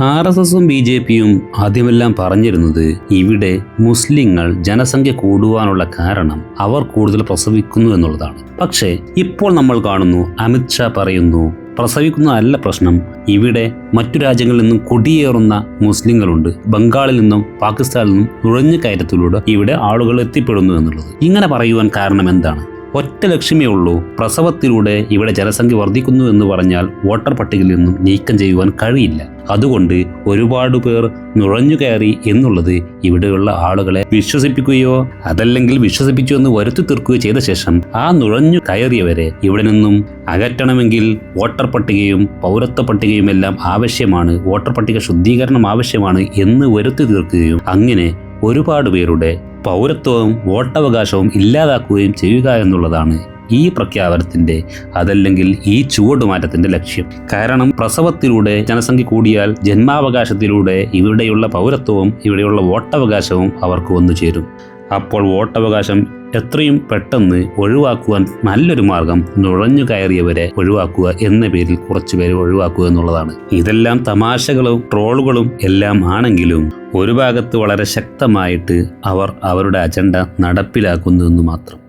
R S എസും B J പിയും ആദ്യമെല്ലാം പറഞ്ഞിരുന്നത് ഇവിടെ മുസ്ലിങ്ങൾ ജനസംഖ്യ കൂടുവാനുള്ള കാരണം അവർ കൂടുതൽ പ്രസവിക്കുന്നു എന്നുള്ളതാണ്. പക്ഷേ ഇപ്പോൾ നമ്മൾ കാണുന്നു അമിത് ഷാ പറയുന്നു പ്രസവിക്കുന്നതല്ല പ്രശ്നം. ഇവിടെ മറ്റു രാജ്യങ്ങളിൽ നിന്നും കുടിയേറുന്ന മുസ്ലിങ്ങളുണ്ട്. ബംഗാളിൽ നിന്നും പാകിസ്ഥാനിൽ നിന്നും നുഴഞ്ഞു കയറ്റത്തിലൂടെ ഇവിടെ ആളുകൾ എത്തിപ്പെടുന്നു എന്നുള്ളത്. ഇങ്ങനെ പറയുവാൻ കാരണം എന്താണ്? ഒറ്റ ലക്ഷ്യമേ ഉള്ളൂ. പ്രസവത്തിലൂടെ ഇവിടെ ജനസംഖ്യ വർദ്ധിക്കുന്നു എന്ന് പറഞ്ഞാൽ വോട്ടർ പട്ടികയിൽ നിന്നും നീക്കം ചെയ്യുവാൻ കഴിയില്ല. അതുകൊണ്ട് ഒരുപാട് പേർ നുഴഞ്ഞു കയറി എന്നുള്ളത് ഇവിടെയുള്ള ആളുകളെ വിശ്വസിപ്പിക്കുകയോ അതല്ലെങ്കിൽ വിശ്വസിപ്പിച്ചു എന്ന് വരുത്തി തീർക്കുകയോ ചെയ്ത ശേഷം ആ നുഴഞ്ഞു കയറിയവരെ ഇവിടെ നിന്നും അകറ്റണമെങ്കിൽ വോട്ടർ പട്ടികയും പൗരത്വ പട്ടികയും എല്ലാം ആവശ്യമാണ്. വോട്ടർ പട്ടിക ശുദ്ധീകരണം ആവശ്യമാണ് എന്ന് വരുത്തി തീർക്കുകയും അങ്ങനെ ഒരുപാട് പേരുടെ പൗരത്വവും വോട്ടവകാശവും ഇല്ലാതാക്കുകയും ചെയ്യുക എന്നുള്ളതാണ് ഈ പ്രഖ്യാപനത്തിന്റെ അതല്ലെങ്കിൽ ഈ ചുവടുമാറ്റത്തിന്റെ ലക്ഷ്യം. കാരണം പ്രസവത്തിലൂടെ ജനസംഖ്യ കൂടിയാൽ ജന്മാവകാശത്തിലൂടെ ഇവിടെയുള്ള പൗരത്വവും ഇവിടെയുള്ള വോട്ടവകാശവും അവർക്ക് വന്നു ചേരും അപ്പോൾ വോട്ടവകാശം എത്രയും പെട്ടെന്ന് ഒഴിവാക്കുവാൻ നല്ലൊരു മാർഗം നുഴഞ്ഞു കയറിയവരെ ഒഴിവാക്കുക എന്ന പേരിൽ കുറച്ചു പേരെ ഒഴിവാക്കുക എന്നുള്ളതാണ്. ഇതെല്ലാം തമാശകളും ട്രോളുകളും എല്ലാം ആണെങ്കിലും ഒരു ഭാഗത്ത് വളരെ ശക്തമായിട്ട് അവർ അവരുടെ അജണ്ട നടപ്പിലാക്കുന്നു എന്ന് മാത്രം.